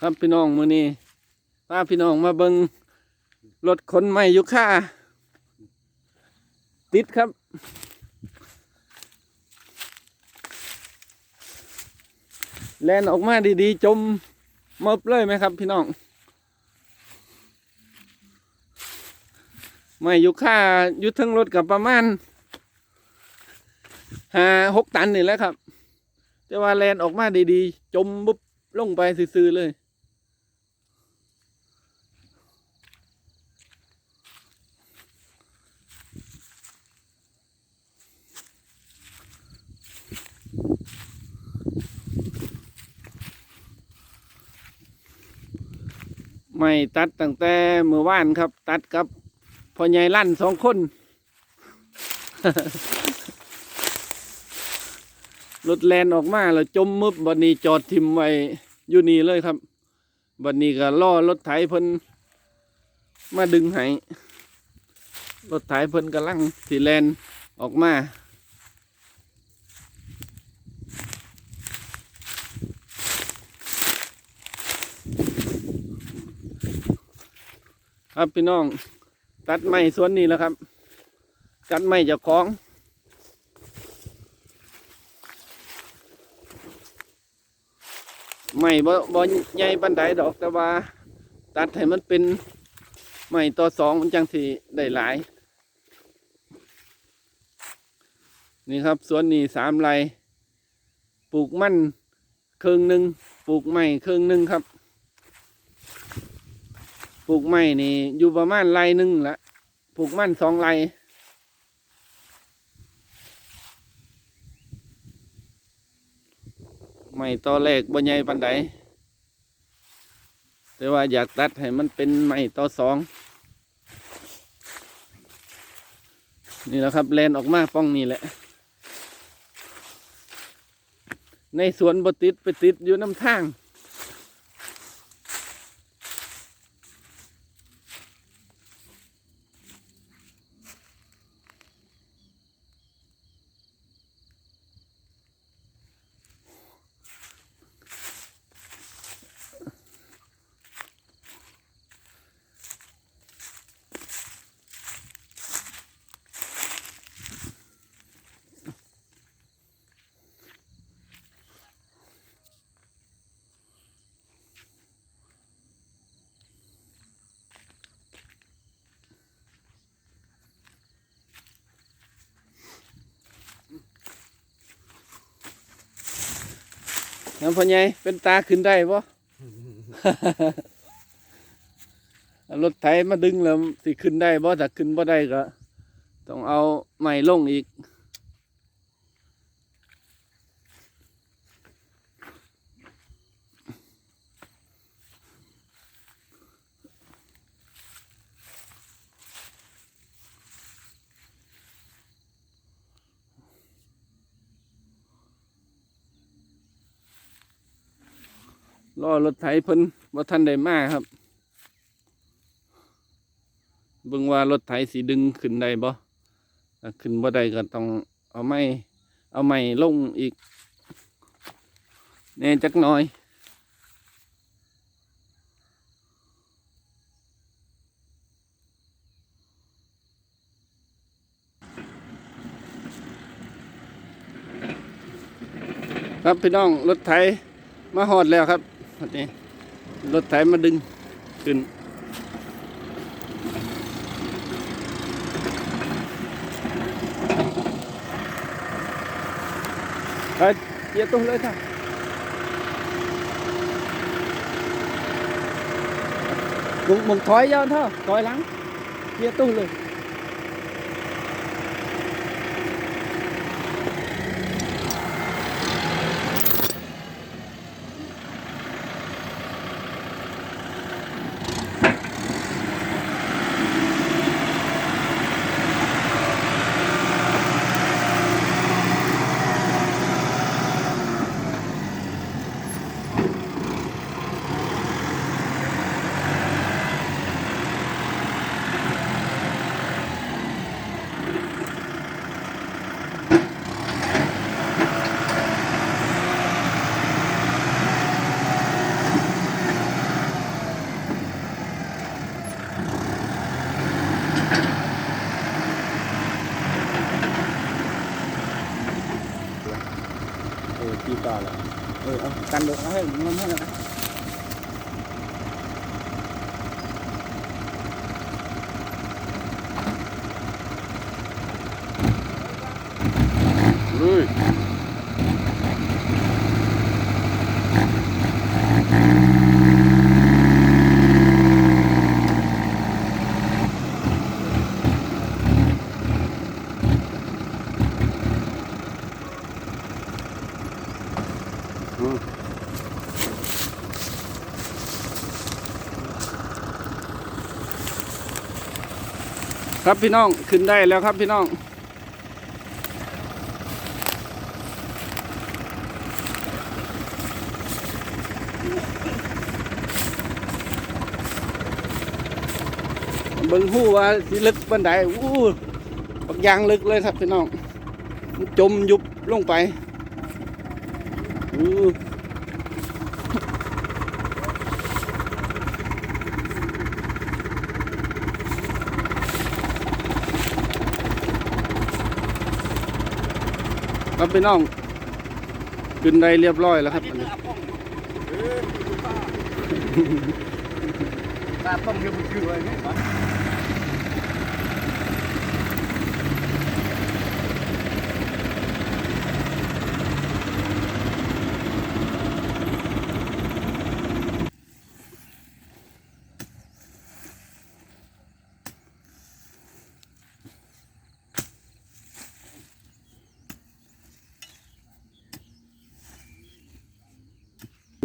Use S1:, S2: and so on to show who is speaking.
S1: ครับพี่น้องมือนี้พาพี่น้องมาเบิงรถขนไม้ยุค่าติดครับแลนออกมาดีๆ จมมบเลยไหมครับ พี่น้อง ไม่ยุค่ายุททั้งรถกับประมาณห้าหกตันนี่แหละครับ แต่ว่าแลนออกมาดีๆ จมปุ๊บลงไปซื่อๆเลย ไม่ตัดตั้งแต่เมื่อวานครับ ตัดกับพ่อใหญ่ลั่นสองคนรถแลนออกมาแล้วจมมึบบันนี้จอดทิมไว้อยู่นี่เลยครับบันนี้ก็ล่อรถไถเพิ่นมาดึงให้รถไถเพิ่นกำลังสีแลนออกมา ครับพี่น้อง ตัดไม้สวนนี้แล้วครับ ตัดไม้จากของไม่บ่บ่ใหญ่ปันไดดอกแต่ว่าตัดให้มันเป็นไม้ต่อสองมันจังสิได้หลาย นี่ครับสวนนี้สามไรปลูกมันครึ่งหนึ่งปลูกไม้ครึ่งหนึ่งครับ ปลูกไม้นี่อยู่ประมาณไรหนึ่งละปลูกมันสองไรไม่ตอแรกบ่ใหญ่ปันใดแต่ว่าอยากตัดให้มันเป็นไม้ต่อสอง นี่แหละครับแลนออกมาป้องนี่แหละ ในสวนบติดไปติดอยู่น้ำทาง น้ำพ่อใหญ่เป็นตาขึ้นได้ปะรถไถมาดึงแล้วสิขึ้นได้บ่ถ้าขึ้นบ่ได้ก็ ต้องเอาไม้ลงอีก รอรถไถเพิ่นว่าท่านได้มาครับเบิ่งว่ารถไถสีดึงขึ้นได้บ่ขึ้นบ่ได้ก็ต้องเอาไม้เอาไม้ลงอีกแน่จักหน่อยครับพี่น้องรถไถมาหอดแล้วครับ นี่รถไถมาดึงขึ้นไปเกียร์ตุ้งเลยค่ะมึงมึงถอยยาวเท่าถอยหลังเกียร์ตุ้งเลย กันเดี๋ยวเอาให้ผมทำให้นะลุย ครับพี่น้องขึ้นได้แล้วครับพี่น้องเบิ่งหู้ว่าสิลึกบันไดอู้ปักยางลึกเลยครับพี่น้อง จมยุบลงไป ครับพี่น้อง ขึ้นได้เรียบร้อยแล้วครับ
S2: ตาต้องเรียบร้อยนี่